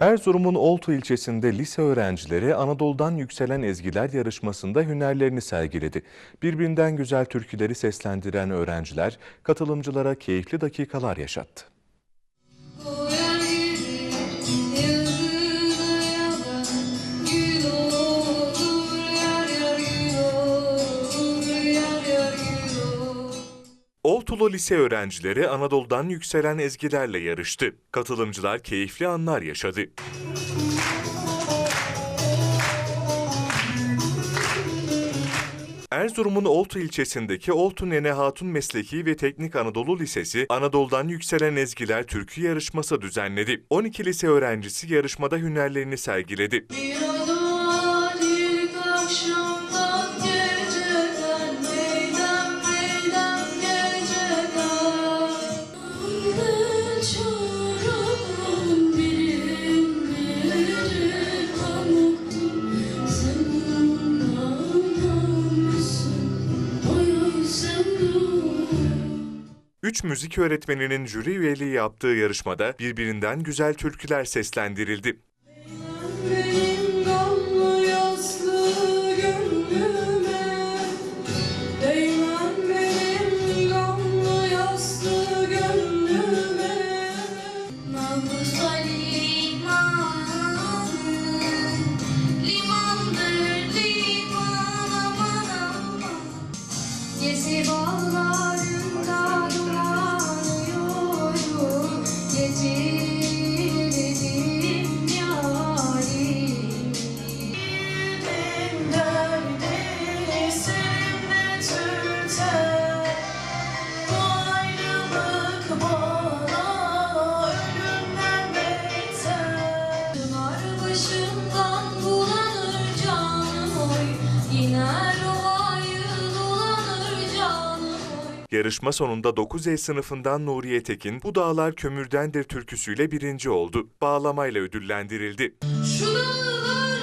Erzurum'un Oltu ilçesinde lise öğrencileri Anadolu'dan Yükselen Ezgiler yarışmasında hünerlerini sergiledi. Birbirinden güzel türküleri seslendiren öğrenciler katılımcılara keyifli dakikalar yaşattı. Oltulu lise öğrencileri Anadolu'dan yükselen ezgilerle yarıştı. Katılımcılar keyifli anlar yaşadı. Erzurum'un Oltu ilçesindeki Oltu Nene Hatun Mesleki ve Teknik Anadolu Lisesi, Anadolu'dan Yükselen Ezgiler Türkü yarışması düzenledi. 12 lise öğrencisi yarışmada hünerlerini sergiledi. Bir oda ilk 3 müzik öğretmeninin jüri üyeliği yaptığı yarışmada birbirinden güzel türküler seslendirildi. Bir olmaz Yarışma sonunda 9E sınıfından Nuriye Tekin, Bu Dağlar Kömürdendir türküsüyle birinci oldu. Bağlamayla ödüllendirildi. Şu dağlar